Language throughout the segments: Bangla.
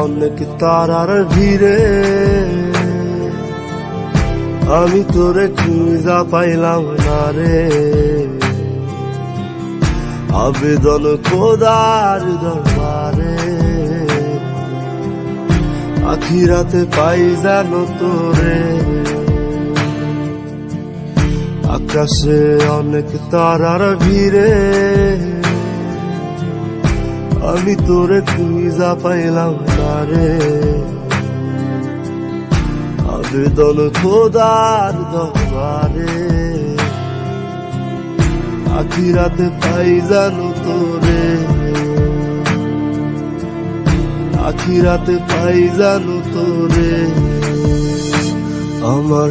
অনেক তারার ভিড়ে। আমি তোরে খুঁজা পাইলাম না রে। আবেদন খোদার দরবারে। আখিরাতে পাই জানো তোরে। আকাশে অনেক তারার ভিড়ে। আমি তোরে খুঁজা পাইলাম না রে। আবেদন খোদার দরবারে। আখিরাতে পাই জানো তোরে। আখিরাতে পাই জানো তোরে। আমার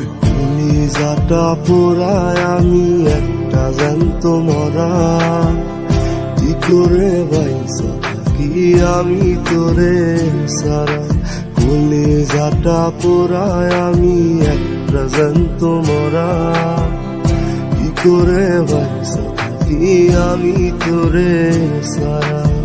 নিজাটা পোড়ায় আমি একটা জানত মরা। কি করে বাইসা কি আমি তোরে সারা। কলিজাটা পোড়ায় আমি এক প্রজন্ত মরা। কি করে বাইসা কি আমি তোরে সারা।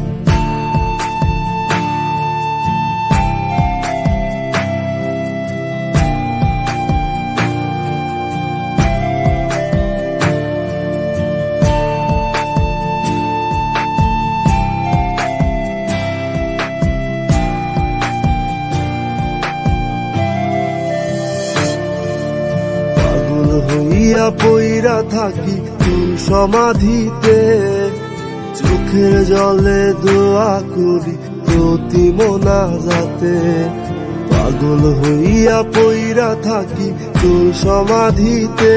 হইয়া পইরা থাকি তুই সমাধিতে। চোখের জলে দোয়া করি প্রতি মোনা যাতে পাগল হইয়া পইরা থাকি তুই সমাধিতে।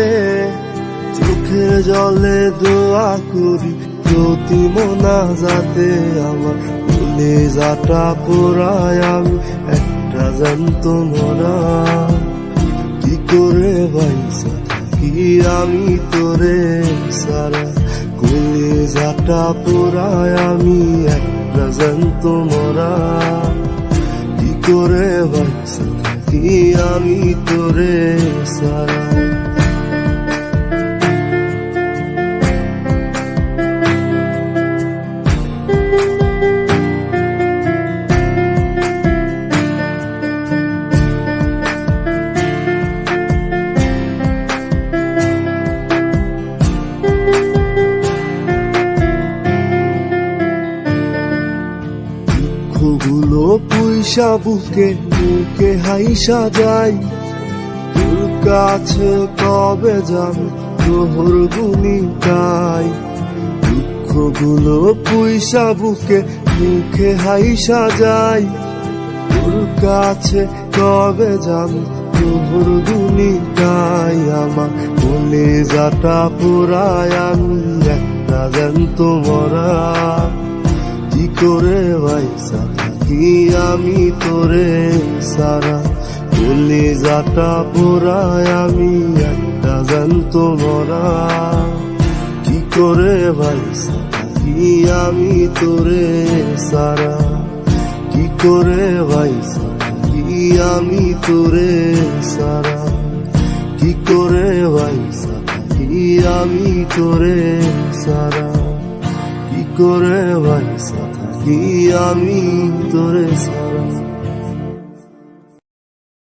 চোখের জলে দোয়া করি প্রতি মোনা যাতে আমার ভুলে যাটা পোড়ায় আমি, একটা জানত মরা। কি করে বাইসা কি আমি তোরে সারা। কলে যাটা পোড়ায় আমি একটা জানত মরা। কি করে বাচ্চা থাকি আমি তোরে সারা। দুঃখগুলো পুইসা বুকে মুখে হাইসা যাই তোর কাছে কবে যাবে তোহর গুনি গাই দুঃখগুলো পুইসা বুকে, মুখে হাইসা যাই তোর কাছে কবে যাবে তোহর গুনি গাই আমার বলে যাটা পুরায় আমি একটা জানত মরা। কি করে বাইসা থাকি আমি তোরে সারা? বলি যাটা পোড়ায় আমি একটা জানত মরা। কি করে বাইসা থাকি আমি তোরে সারা? কি করে বাইসা থাকি আমি তোরে সারা? কি করে বাইসা থাকি আমি তোরে সারা? কি করে বাইসা থাকি আমি তোরে সারা